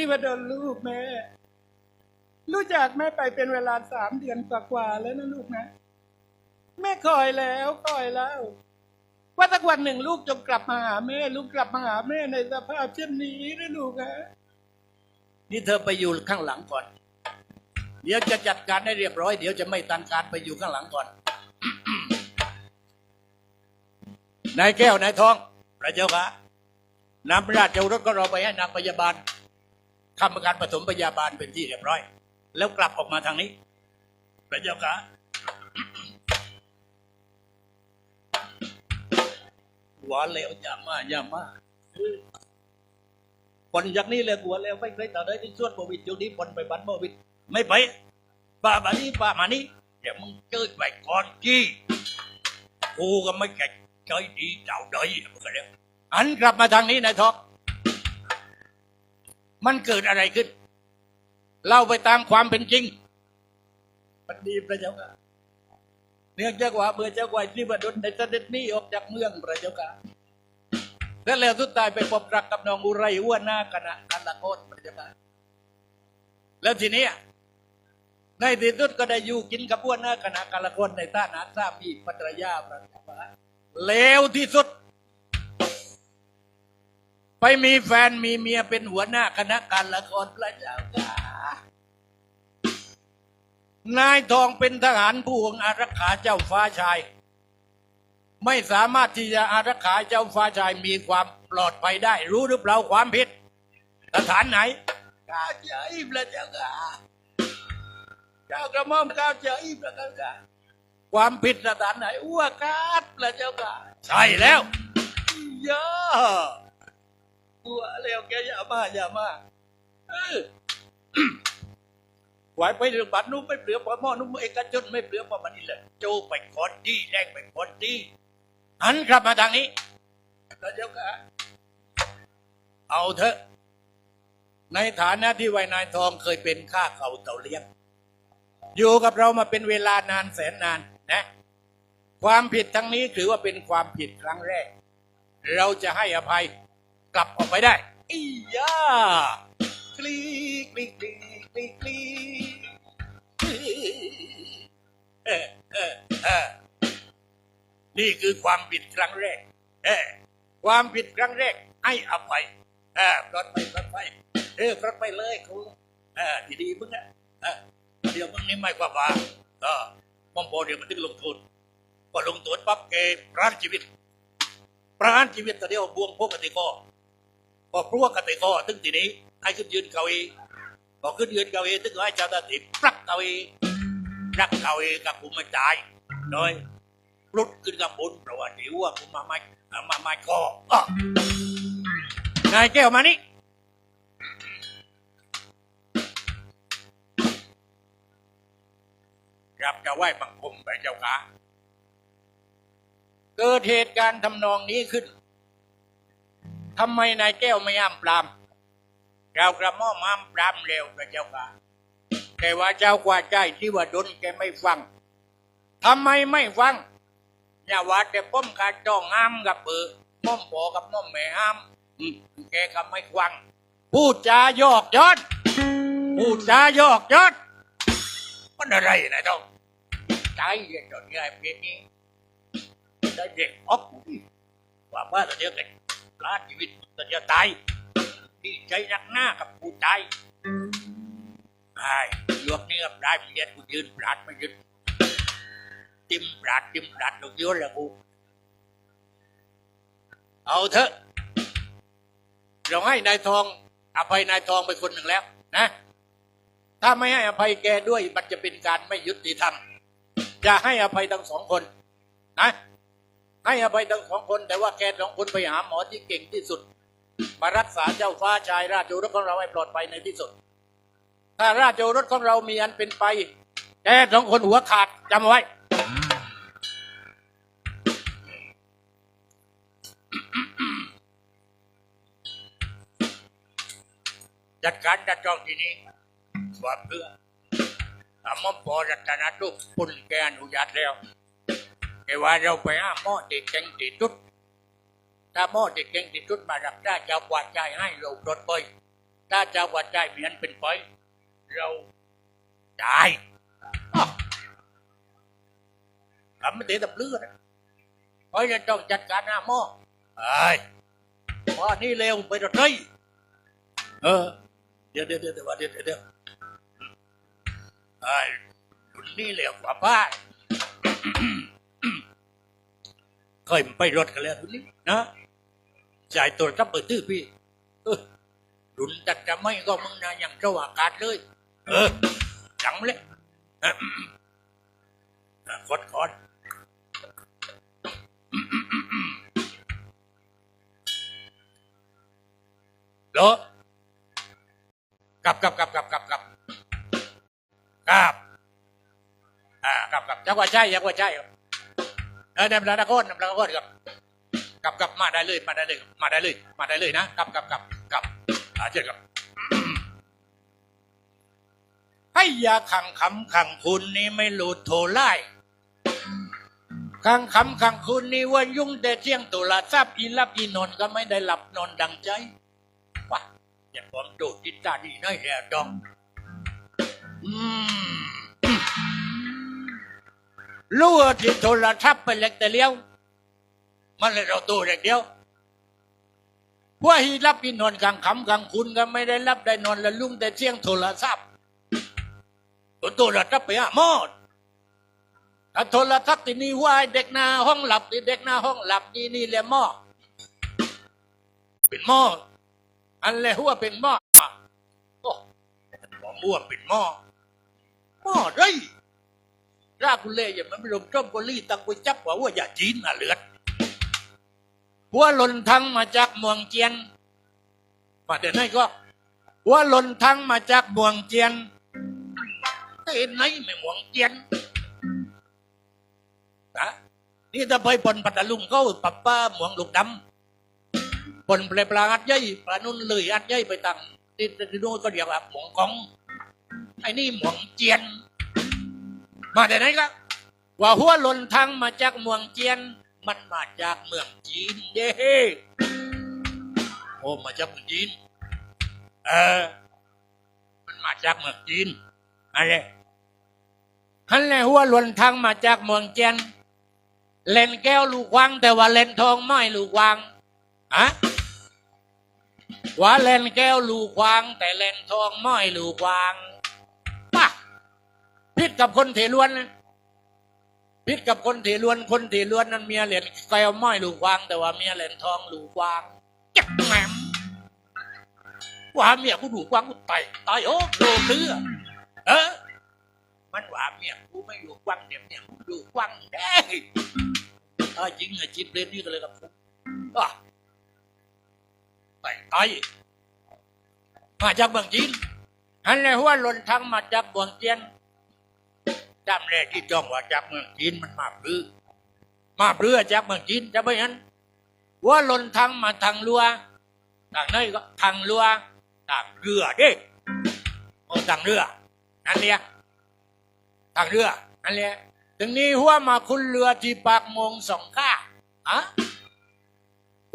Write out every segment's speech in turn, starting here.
ที่มาโดนลูกแม่ รู้จักแม่ไปเป็นเวลาสามเดือนกว่าๆแล้วนะลูกนะ แม่คอยแล้วคอยแล้ว ว่าสักวันหนึ่งลูกจงกลับมาหาแม่ ลูกกลับมาหาแม่ในสภาพเช่นนี้นะลูกนะนี่เธอไปอยู่ข้างหลังก่อน เดี๋ยวจะจัดการให้เรียบร้อย เดี๋ยวจะไม่ตันการไปอยู่ข้างหลังก่อน นายแก้วนายทอง พระเจ้าค่ะนำราชโอรสของเราไปให้นางพยาบาล ทำการผสมพยาบาลเป็นที่เรียบร้อย แล้วกลับออกมาทางนี้พระเจ้าค่ะหัวเลวอย่ามาอย่ามาคนอย่างนี้เลยหัวเลวไม่เคยต่อได้ที่ส่วนโควิดอยู่นี้คนไปบันโควิด ไม่ไปป้ามานี่ป้ามานี่เดี๋ยวมึงเจอไปก่อนจี้กูก็ไม่แก่ใจดีเจ้าเดยมึงก็เรียอันกลับมาทางนี้นายทอ มันเกิดอะไรขึ้น เล่าไปตามความเป็นจริงมันดีพระเจ้าค่ะเนื่องจากว่าเมื่อเจ้ากวายที่บดลในเสด็จนี้ออกจากเมืองพระเจ้าค่ะแล้วแล้วสุดท้ายไปพบรักกับน้องอุไรหัวนหน้าคณะการละโคนพระเจ้าค่ะแล้วทีนี้ในที่สุดก็ได้อยู่กินกับหัวหน้าคณะกาละโคนในท่านาสามีปัตรยาพระเจ้าค่ะเลวที่สุด ไปมีแฟนมีเมียเป็นหัวหน้าคณะการละครพระเจ้าค่ะนายทองเป็นทหารผู้วงอารักขาเจ้าฟ้าชาย ไม่สามารถที่จะอารักขาเจ้าฟ้าชายมีความปลอดภัยได้ รู้หรือเปล่าความผิดสถานไหนก้าเจ้าอิบละเจ้าค่ะเจ้ากระหม่อมก้าเจ้าอิบละเจ้าค่ะความผิดสถานไหนอ้วกาดละเจ้าค่ะใช่แล้วเยอะ อ้วเร็วแกอย่ามาอย่ามาไหวไปเรื่องบัตรนู้นไม่เปลือกพอหม้อนู้นเอกชนไม่เปลือกพอมันนี่แหละโจไปคนดีแรงไปคนดีหันกลับมาทางนี้แล้วเจ้าค่ะเอาเถอะ ในฐานะที่ไวนายทองเคยเป็นข้าเขาเต่าเลี้ยง อยู่กับเรามาเป็นเวลานานแสนนานนะ ความผิดทั้งนี้ถือว่าเป็นความผิดครั้งแรก เราจะให้อภัย กลับออกไปได้อียากลีกลีกลีกลีกลีเออเออเออนี่คือความผิดครั้งแรก เออความผิดครั้งแรก ให้อภัยเออปลดไปปลดไปเออปลดไปเลยครูเออที่ดีมึงอะเออเดี๋ยวมึงนี่ไม่กว่าบาเออมอมโพเดี๋ยวมันถึงลงทุนพอลงทุนปั๊บเกประหารชีวิตประหารชีวิตแต่เดียวบวงพวกกติกอ พอพวกกติกอถึงทีนี้ให้ขึ้นยืนเก้าอี้พอขึ้นยืนเก้าอี้ถึงให้เจ้าหน้าที่ปลักเก้าอี้ปลักเก้าอี้กับกูม่ตายโดยรุดขึ้นกับบนเพราะว่าเดี๋ยวว่ากูมาไม่มาไม่คอนายแก้วมานี่ครับจะไหว้บังคมไปเจ้าค่ะเกิดเหตุการณ์ทำนองนี้ขึ้น ทำไมนายแก้วไม่อ้ามปรามเรากระหม่อมห้ามปรามเร็วพระเจ้าค่ะแต่ว่าเจ้ากว่าใจที่ว่าดนแกไม่ฟังทำไมไม่ฟังอย่าว่าแต่ป้อมขาดจ้องห้ามกับเปือป้อมพอกับม่อมแม่ห้ามแกก็ไม่ฟัง พูดจาหยอกย้อนพูดจาหยอกย้อนมันอะไรนะต้องใจเย็นจนง่ายเพียงนี้ได้เด็กออกว่าว่าแต่เดียวกัน ลาชีวิตแต่จะตายดีใจนักหน้ากับผู้ใจไอ้ยกนี้กับได้เรียนกูยืนปราดไม่ยืนติมปราดติมปราดลูกยืนแล้วกูเอาเถอะ เราให้นายทองอภัยนายทองไปคนหนึ่งแล้ว นะ ถ้าไม่ให้อภัยแกด้วยมันจะเป็นการไม่ยุติธรรมจะให้อภัยทั้งสองคน นะ ให้อภัยทั้งสองคน แต่ว่าแกสองคนไปหาหมอที่เก่งที่สุด มารักษาเจ้าฟ้าชายราชโอรสของเราให้ปลอดภัยในที่สุด ถ้าราชโอรสของเรามีอันเป็นไปแกสองคนหัวขาดจำไว้ จัดการจัดจองที่นี้ว่าเพื่อทำมอมพอรัตนทุกปุ่นแกอนุญาตแล้ว แต่ว่าเราไปห้าหม้อติดเก่งติดจุด ถ้าหม้อติดเก่งติดจุดมารับได้เจ้ากวาดใจให้เราลดไปถ้าเจ้าว่าใจเมียนเป็นไป เราได้อ้าวทำไม่ได้ตับเลือดอะเพราะฉะต้องจัดการหน้าหม้อไอ้หม้อนี่เร็วไปหมดเลยเออ เดี๋ยวเดี๋ยวเดี๋ยวเดี๋ยวเดี๋ยวเดี๋ยวไอ้คุณนี่เร็วกว่าป้า เคยไปรถกันแล้วนี่นะจ่ายตัวรับเปิดตื้อพี่รุนจัดจะไม่ก็มึงนะอย่างเจ้าอากาศเลย เออจังเลยอะอะกดก่อกลับกลับกลับกลับกลับกลับกลับอ่ากลับกลับจักว่าใช่จักว่าใช่ เออนำลาตะโกนนำลาตะโกนครับกลับกลับมาได้เลย มาได้เลย มาได้เลย มาได้เลยนะกลับกลับกลับกลับอาเชิญครับให้ยาขังคำขังคุณนี่ไม่หลุดโทรไล่ขังคำขังคุณนี่ว่ายุ่งแต่เที่ยงตุลาทราบอีลับอีนอนก็ไม่ได้หลับนอนดังใจว่ะอย่าผมโดดจิตตาดีน้อยแล้วดอง อืม รู้ว่ที่โทรทัศน์ไปเล็กแต่เลี้ยว มันเลยเราตัวอย่างเดียวว่าฮีรับอีนอนกลางคำกลางคุณก็ไม่ได้รับได้นอนละลุ่งแต่เที่ยงโทรศัพท์ตัวโทรทัศน์ไปอะหมดถ้าโทรทัศน์ที่นี่ว่าเด็กหน้าห้องหลับนี่เด็กหน้าห้องหลับนี่นี่แหละหม้อเป็นหม้ออันแหละหัวเป็นหม้อโอ้ผมมั่วเป็นหม้อหม้อไรรากกุเล่อย่ามันมอย่าจีนอะเลือดหัวหล่นทั้งมองเจีย นมาเดี๋ยวนี้ก็หัวหล่นทั้งมาจากเมืองเจียนเห็นไหนไม่หวงเจียนนะนี่ถ้าไปปนปัตตลุงเขาปับป้าหมวงลูกดำปนเปลปลาอัดย่อยปลานุ่นเลยอัดย่อยไปตังที่ที่นู้นก็เรียกว่าหมวงกองไอ้นี่หมวงเจียน มาแต่ไหนก็ว่าหัวหล่นทางมาจากเมืองเจียน มันมาจากเมืองจีนเด้โอ้มาจากเมืองจีน เออ มันมาจากเมืองจีนอะไรฮันแลหัวหลวนทางมาจากเมืองเจียน เล่นแก้วลูกวัง แต่ว่าเล่นทองไม่ลูกวังอะว่าเล่นแก้วลูกวัง แต่เล่นทองไม่ลูกวัง พิดกับคนเถลวนนะพิดกับคนเถลวนคนเถลวนนั้นเมียเล่นแก้วไม่ลูกวังแต่ว่าเมียเล่นทองหลูกวังจักแหมมว่าเมียกูหลูกวังกูตายตายโอ้โลเลือเออมันว่าเมียกูไม่อยู่กวางเดี๋ยวเมียกูอยู่กวางได้ถ้าจริงอะจิตเรนนี่ก็เลยกับผมอะไตายมาจากเมืองจีนอันเลยว่าหล่นทางมาจากเมืองเจียน จำเลยที่จ้องว่าจากเมืองจีนมันมาปลื้อมาปลื้อจากเมืองจีนจะไม่เห็นว่าหล่นทางมาทางลัวทางไหนก็ทางลัวทางเรือเด้โอ้ทางเรืออันเนี้ยทางเรืออันเนี้ยถึงนี้หัวมาคุณเรือที่ปากมงสองข้าอะ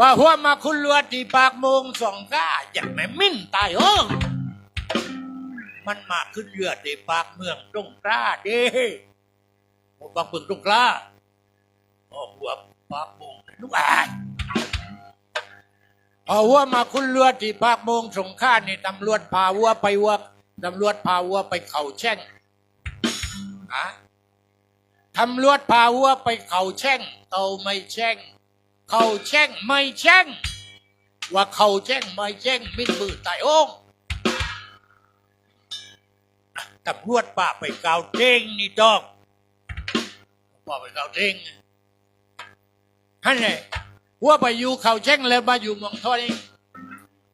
ว่าหัวมาคุณเรือที่ปากมงสองข้าอย่าไม่มิ่นตายเออ มันมาขึ้นเรือที่ปากเมืองตรงกล้าเด้โอ้ปากเมืองตรงกล้าโอ้หัวปากมงลูกอายเอาหัวมาคุณเรือที่ปากมงสงข้านี่ตำรวจพาวัวไปวัวตำรวจพาวัวไปเข่าแช่งอะตำรวจพาวัวไปเข่าแช่งเขาไม่แช่งเข่าแช่งไม่แช่งว่าเข่าแช่งไม่แช่งมิดมือตายอง ตำรวจป่าไปเกาเด้งนี่ดอกป่าไปเกาเด้งฮันเลยวัวไปอยู่เขาแช่งแล้วมาอยู่เมืองไทย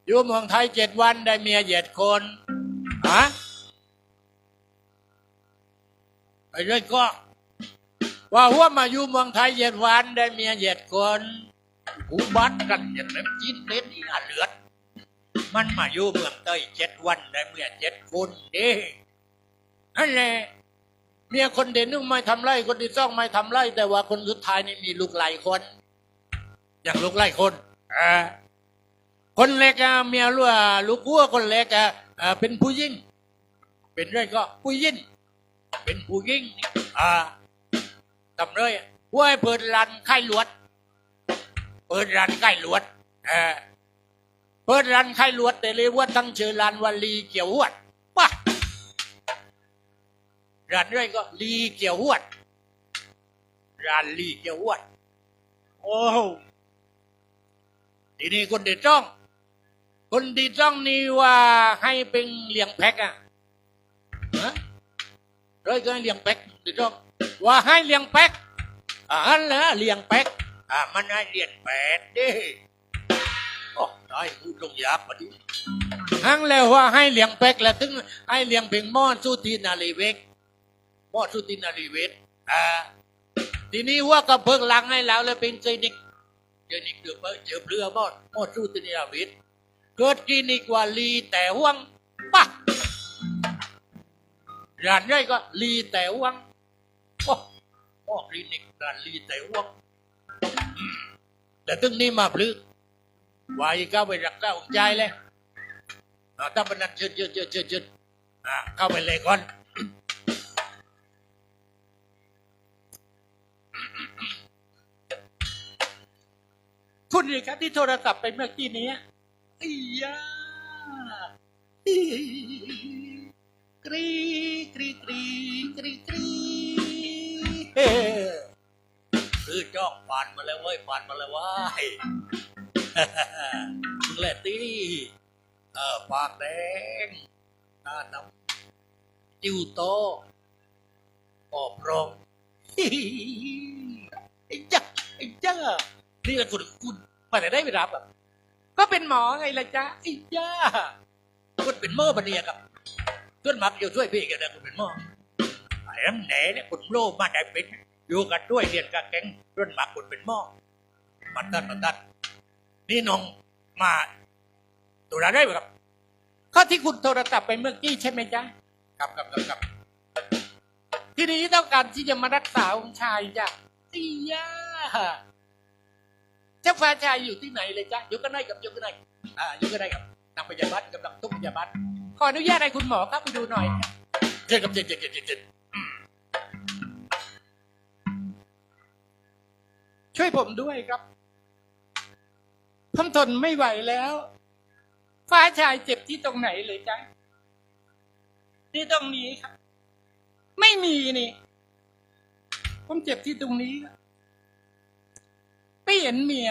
อยู่เมืองไทยเจ็ดวันได้เมียเจ็ดคนฮะไอ้เรื่องก็ ว่าหัวมาอยู่เมืองไทยเจ็ดวันได้เมียเจ็ดคนอุบัติกันอย่างนั้นจีนเล่นนี่น่าเลือด มันมาอยู่เมืองไทยเจ็ดวันได้เมียเจ็ดคนเด้ นั่นแหละเมียคนเด่นนึงไม่ทำไรคนที่ซ่องไม่ทำไรแต่ว่าคนสุดท้ายนี่มีลูกหลายคน อย่างลูกหลายคนอ่าคนเล็กอะเมียรั่วลูกวัวคนเล็กอะเป็นผู้หญิงเป็นไรก็ผู้หญิงเป็นผู้หญิงนี่อ่าทำเลยอะว่าเปิดร้านไข่ลวด เปิดร้านไข่ลวดเออเปิดร้านไข่ลวดแต่เลยว่าตั้งชื่อร้านว่าลีเกี่ยวหวด ร้านไรก็ลีเกี่ยวหวดร้านลีเกี่ยวหวด โอ้โหทีนี้คนที่จ้อง คนที่จ้องนี่ว่าให้เป็นเลี้ยงแพะอะฮะเลยก็ให้เลี้ยงแพะที่จ้อง ว่าให้เลี้ยงแพะอ่าอันละเลี้ยงแพะอ่ามันให้เลี้ยงแพะดิโอ้ได้พูดลงยากพอดีหังแล้วว่าให้เลี้ยงแพะแล้วถึงให้เลี้ยงเพียงม้อนสุตินารีเวก หม้อสุตินารีเวกอ่าทีนี้ว่าก็เพิ่งหลังให้แล้วเลยเป็นคลินิกคลินิกเดือบเจอเปลือหมดหมดสู้ตินิราวิทเกิดคลินิกว่าลีแต่ห่วงปะร้านใหญ่ก็ลีแต่ห่วงโอ้โอ้คลินิกร้านลีแต่ห่วงแต่ตึงนี้มาพลือวายเข้าไปรักษาองค์ใจเลยถ้ามันนั่นเชิญเชิญเชิญเชิญเชิญอ่าเข้าไปเลยก่อน คุณนี่ครับ ที่โทรศัพท์ไปเมื่อกี้นี้อียาอีกรีกรีกรีกรีกรีเฮ้คือจ้องผ่านมาแล้วเว้ยผ่านมาแล้วว้ยมึงแหละตีเออปากแดงตาดำจิ้วโตปอบรองไอ้จ้าไอ้จ้านี่ก็คุณคุณ มาแต่ได้ไม่รับอะก็เป็นหมอไงล่ะจ๊ะไอ้จ้าคุณเป็นหมอบันเนียกับเพื่อนมักอยู่ช่วยพี่กันนะคุณเป็นหมอไอ้น้ำแหน่เนี่ยคุณโลภมาได้เป็นอยู่กันด้วยเรียนกับแก๊งเพื่นมักคุณเป็นหมอมันตัดมันตัดนี่น้องมาตัวอะไรได้ไหมครับก็ที่คุณโทรศัพท์ไปเมื่อกี้ใช่ไหมจ๊ะครับครับครับครับทีนี้ต้องการที่จะมารักษาองค์ชายจ้ะไอ้ย่า เจ้าฟ้าชายอยู่ที่ไหนเลยจ๊ะยู่กันได้กับยู่กันได้อ่ายู่กันได้กับนางพยาบาลกำลังทุกพยาบาลขออนุญาตให้คุณหมอเข้าไปดูหน่อยเชิญกับเชิญเชิญเชิญเชิญเชิญช่วยผมด้วยครับผมทนไม่ไหวแล้ว ฟ้าชายเจ็บที่ตรงไหนเลยจ๊ะที่ตรงนี้ครับ ไม่มีนี่ ผมเจ็บที่ตรงนี้ครับ ไม่เห็นเมีย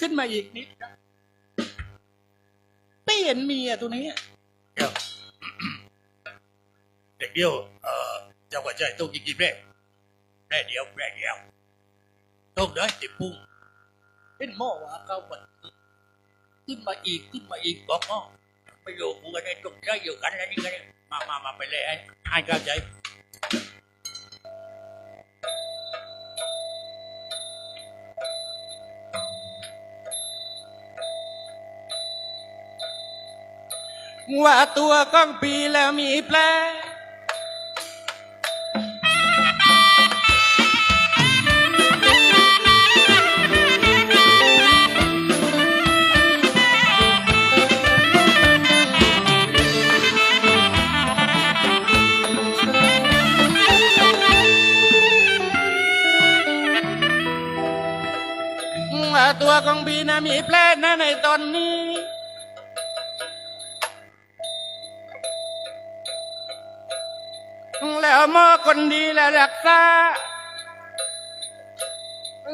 ขึ้นมาอีกนิดครับไม่เห็นเมียตัวนี้เดี๋ยวเด็กเดียวเออเจ้าก็ใจต้องกินกินแม่แม่เดียวแม่เดียวต้องได้ติดปุ้งเป็นหม้อว่าเขาบันขึ้นมาอีกขึ้นมาอีกบอกหม้อไปอยู่กูกันได้ตรงใจอยู่กันแล้วนี่กันเนี่ยมามามาไปเลยไอ้ไอ้เข้าใจ ว่าตัวก้องปีแล้วมีแผลว่าตัวของปีนะมีแผลนะในตอนนี้ แล้วหมอคนดีและรักษา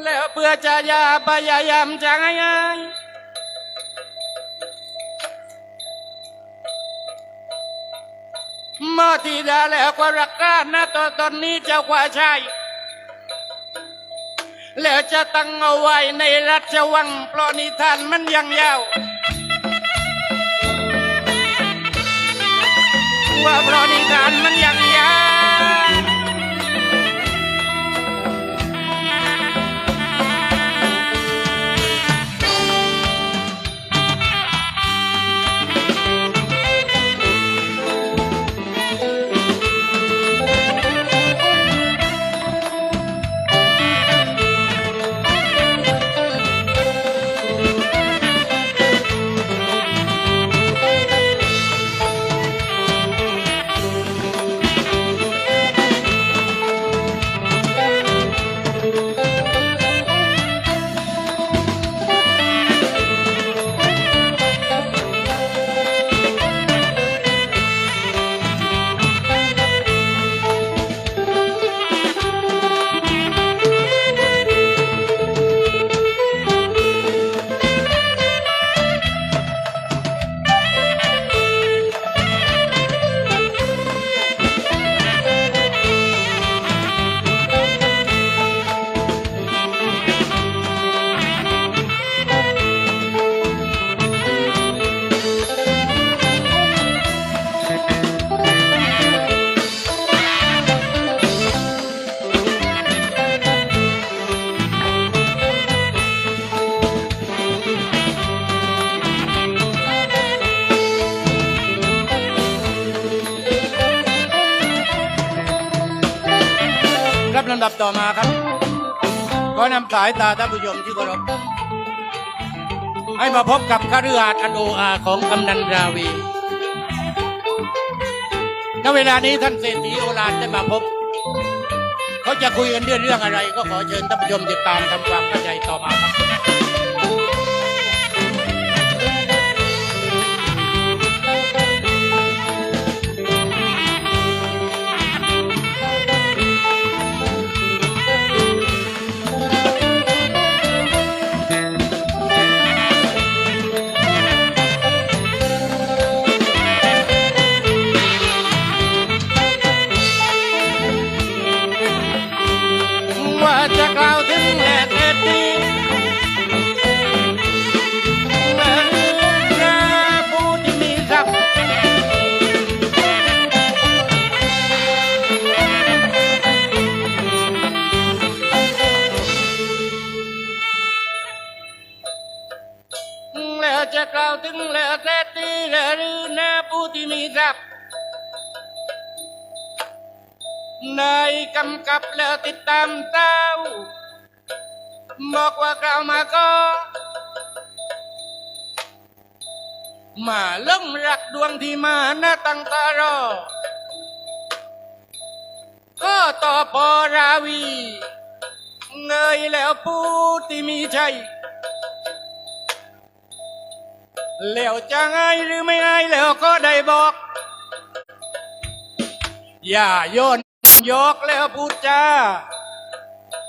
แล้วเพื่อจะยาพยายามจะง่ายหมอที่ได้แล้วก็รักษานะตอนตอนนี้เจ้าว่าใชายแล้วจะตั้งเอาไว้ในรัชวังเพราะนิทานมันยังยาวว่าเพราะนิทานมันยังายตาท่านผู้ชมที่เคารพให้มาพบกับคฤหาสน์อันโออาของกำนันราวีณเวลานี้ท่านเศรษฐีโอฬารได้มาพบ เขาจะคุยกันเรื่องเรื่องอะไร ก็ขอเชิญท่านผู้ชมติดตามทำความเข้าใจต่อมาครับ จะกล่าวถึงแหลกเหตุดีแม่แม่ผู้ที่มีทรัพย์แล้วจะกล่าวถึงแหลกเหตุดีและหรือแน่ผู้ที่มีทรัพย์ นายกำกับแล้วติดตามเต้าบอกว่ากล่าวมาก็ มาลงรักดวงที่มาหน้าตั้งตารอ ก็ต่อพอราวี เงยแล้วผู้ที่มีชัยแล้วจะง่ายหรือไม่ง่ายแล้วก็ได้บอก อย่าโยน ยกแล้วพูดจา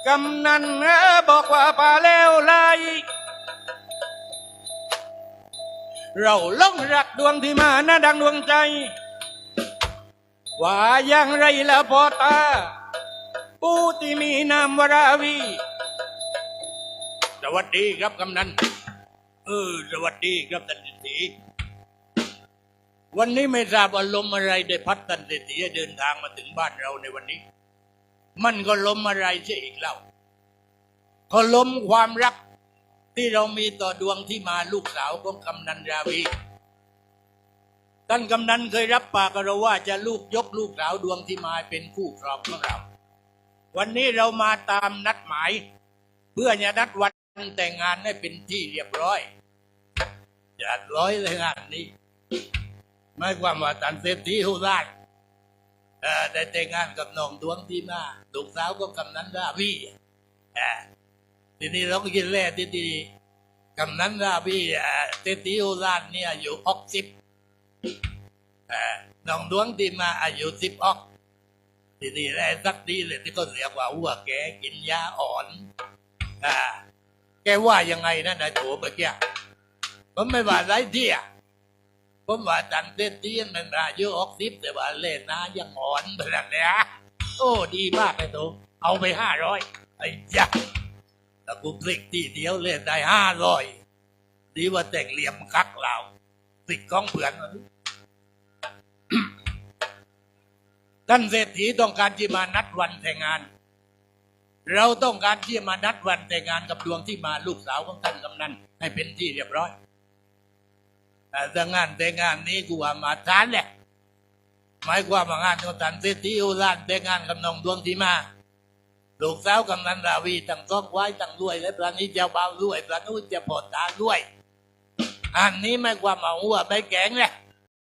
กำนันเอบอกว่าป่าแล้วไลเราหลงรักดวงที่มาหน้าดังดวงใจ ว่าอย่างไรแล้วพอตา ผู้ที่มีนามวราวี สวัสดีครับกำนัน เออ สวัสดีครับท่านเศรษฐี วันนี้ไม่ทราบว่าลมอะไรได้พัดตันเศรษฐีเดินทางมาถึงบ้านเราในวันนี้ มันก็ลมอะไรเสียอีกเล่าก็ลมความรักที่เรามีต่อดวงที่มาลูกสาวของกำนันราวีท่านกำนันเคยรับปากกับเราว่าจะลูกยกลูกสาวดวงที่มาเป็นคู่ครองของเรา วันนี้เรามาตามนัดหมาย เพื่อจะนัดวันแต่งงานให้เป็นที่เรียบร้อยจัดร้อยเลยงานนี้ หมายความว่าตันเศรษฐีหูราชได้แต่งงานกับน้องดวงที่มาลูกสาวก็กำนันราวีเอ่ทีนี้เราก็กินแร่ทีดีกำนันราวีเอ่เศรษฐีหูราชเนี่ยอายุหกสิบเอ่อน้องดวงที่มาอายุสิบออกทีนี้แร่สักดีเลยที่ก็เรียกว่าหัวแกกินยาอ่อนอ่าแกว่ายังไงนะนายโถเมื่อกี้ผมไม่ว่าไรเที่ย ผมว่าตันเต้นที่มันอายุออกสิบแต่ว่าเล่นนะยังอ่อนแบบนี้โอ้ดีมากเลยตัวเอาไปห้าร้อยไอ้ยักษ์แต่กูคลิกทีเดียวเล่นได้ห้าร้อยดีว่าแต่งเหลี่ยมคักเราติดกล้องเผือนท่านเศรษฐีต้องการที่มานัดวันแต่งงาน เราต้องการที่มานัดวันแต่งงานกับดวงที่มาลูกสาวของท่านกำนันให้เป็นที่เรียบร้อย ถ้างานแต่งงานนี้กูว่ามาทานแหละหมายความว่างานของท่านเศรษฐีอุรานแต่งงานกับน้องดวงที่มาลูกสาวกำนันราวีตั้งก้องไว้ตั้งรวย และพระนี้เจ้าบ่าวรวยพระนู้นจะพอตาด้วย อันนี้ไม่ความมาหัวไม่แกงแหละ